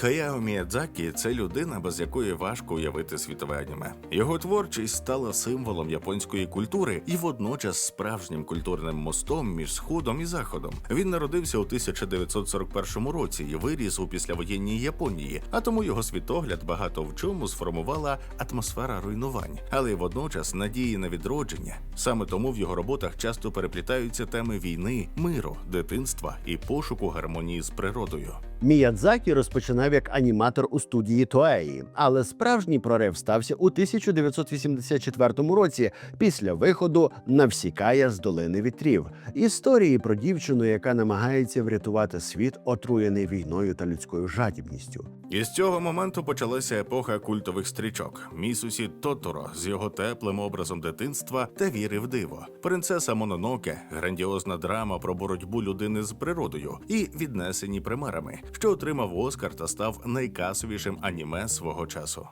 Хаяо Міядзакі – це людина, без якої важко уявити світове аніме. Його творчість стала символом японської культури і водночас справжнім культурним мостом між сходом і заходом. Він народився у 1941 році і виріс у післявоєнній Японії, а тому його світогляд багато в чому сформувала атмосфера руйнувань, але й водночас надії на відродження. Саме тому в його роботах часто переплітаються теми війни, миру, дитинства і пошуку гармонії з природою. Міядзакі розпочинав як аніматор у студії Тоеї, але справжній прорив стався у 1984 році після виходу Навсікая з долини вітрів. Історії про дівчину, яка намагається врятувати світ, отруєний війною та людською жадібністю. І з цього моменту почалася епоха культових стрічок. Місусі Тоторо з його теплим образом дитинства та віри в диво. Принцеса Мононоке грандіозна драма про боротьбу людини з природою і віднесені примарами, що отримав Оскар та став найкасовішим аніме свого часу.